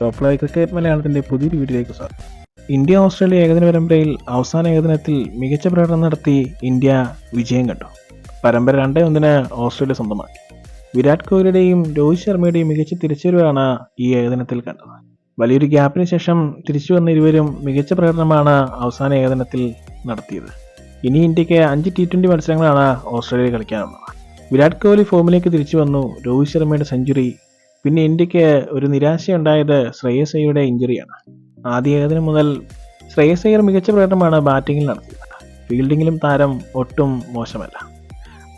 Top live cricket മലയാളത്തിന്റെ പുതിയൊരു വീഡിയോയിലേക്ക് സ്വാഗതം ഇന്ത്യ ഓസ്ട്രേലിയ ഏകദിന പരമ്പരയിൽ അവസാന ഏകദിനത്തിൽ മികച്ച പ്രകടനം നടത്തി ഇന്ത്യ വിജയം കണ്ടു. പരമ്പര രണ്ടേ ഒന്നിന് ഓസ്ട്രേലിയ സ്വന്തമാക്കി. വിരാട് കോഹ്ലിയുടെയും രോഹിത് ശർമ്മയുടെയും മികച്ച തിരിച്ചുവരവാണ് ഈ ഏകദിനത്തിൽ കണ്ടത്. വലിയൊരു ഗ്യാപ്പിന് ശേഷം തിരിച്ചു വന്ന ഇരുവരും മികച്ച പ്രകടനമാണ് അവസാന ഏകദിനത്തിൽ നടത്തിയത്. ഇനി ഇന്ത്യയ്ക്ക് അഞ്ച് ടി ട്വന്റി മത്സരങ്ങളാണ് ഓസ്ട്രേലിയ കളിക്കാനുള്ളത്. വിരാട് കോഹ്ലി ഫോമിലേക്ക് തിരിച്ചു വന്നു. രോഹിത് ശർമ്മയുടെ സെഞ്ചുറി പിന്നെ ഇന്ത്യയ്ക്ക് ഒരു നിരാശയുണ്ടായത് ശ്രേയസ് അയ്യരുടെ ഇഞ്ചുറിയാണ്. ആദ്യ ഏകദിനം മുതൽ ശ്രേയസ് അയ്യർ മികച്ച പ്രകടനമാണ് ബാറ്റിംഗിൽ നടത്തിയത്. ഫീൽഡിങ്ങിലും താരം ഒട്ടും മോശമല്ല.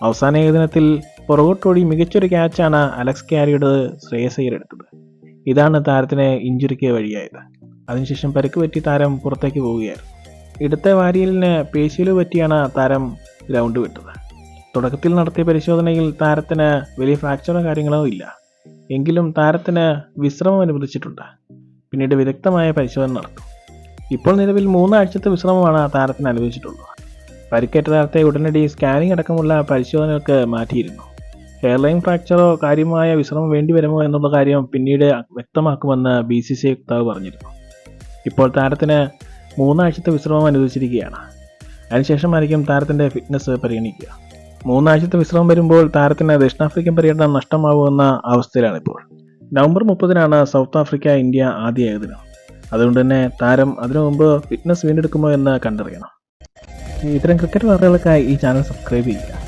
അവസാന ഏകദിനത്തിൽ പുറകോട്ടോടി മികച്ചൊരു ക്യാച്ചാണ് അലക്സ് ക്യാരിയുടെ ശ്രേയസ് അയ്യർ എടുത്തത്. ഇതാണ് താരത്തിന് ഇഞ്ചുറിക്ക് വഴിയായത്. അതിനുശേഷം പരിക്ക് പറ്റി താരം പുറത്തേക്ക് പോവുകയായിരുന്നു. ഇടത്തെ വാരിയലിന് പേശിയിൽ പറ്റിയാണ് താരം ഗ്രൗണ്ട് വിട്ടത്. തുടക്കത്തിൽ നടത്തിയ പരിശോധനയിൽ താരത്തിന് വലിയ ഫ്രാക്ചറോ കാര്യങ്ങളോ ഇല്ല. എങ്കിലും താരത്തിന് വിശ്രമം അനുവദിച്ചിട്ടുണ്ട്. പിന്നീട് വിദഗ്ധമായ പരിശോധന നടത്തും ഇപ്പോൾ നിലവിൽ മൂന്നാഴ്ചത്തെ വിശ്രമമാണ് താരത്തിന് അനുവദിച്ചിട്ടുള്ളത്. പരിക്കേറ്റ താരത്തെ ഉടനടി സ്കാനിംഗ് അടക്കമുള്ള പരിശോധനകൾക്ക് മാറ്റിയിരുന്നു. ഹെയർലൈൻ ഫ്രാക്ചറോ കാര്യമായ വിശ്രമം വേണ്ടി വരുമോ എന്നുള്ള കാര്യം പിന്നീട് വ്യക്തമാക്കുമെന്ന് ബി സി സി വക്താവ് പറഞ്ഞിരുന്നു. ഇപ്പോൾ താരത്തിന് മൂന്നാഴ്ചത്തെ വിശ്രമം അനുവദിച്ചിരിക്കുകയാണ്. അതിനുശേഷമായിരിക്കും താരത്തിന്റെ ഫിറ്റ്നസ് പരിഗണിക്കുക. മൂന്നാഴ്ചത്തെ വിശ്രമം വരുമ്പോൾ താരത്തിന് ദക്ഷിണാഫ്രിക്കൻ പര്യടനം നഷ്ടമാവുമെന്ന അവസ്ഥയിലാണിപ്പോൾ. നവംബർ മുപ്പതിനാണ് സൗത്ത് ആഫ്രിക്ക ഇന്ത്യ ആദ്യ ഏകദിനം. അതുകൊണ്ട് തന്നെ താരം അതിനു മുമ്പ് ഫിറ്റ്നസ് വീണ്ടെടുക്കുമോ എന്ന് കണ്ടറിയണം. ഇത്തരം ക്രിക്കറ്റ് വാർത്തകൾക്കായി ഈ ചാനൽ സബ്സ്ക്രൈബ് ചെയ്യുക.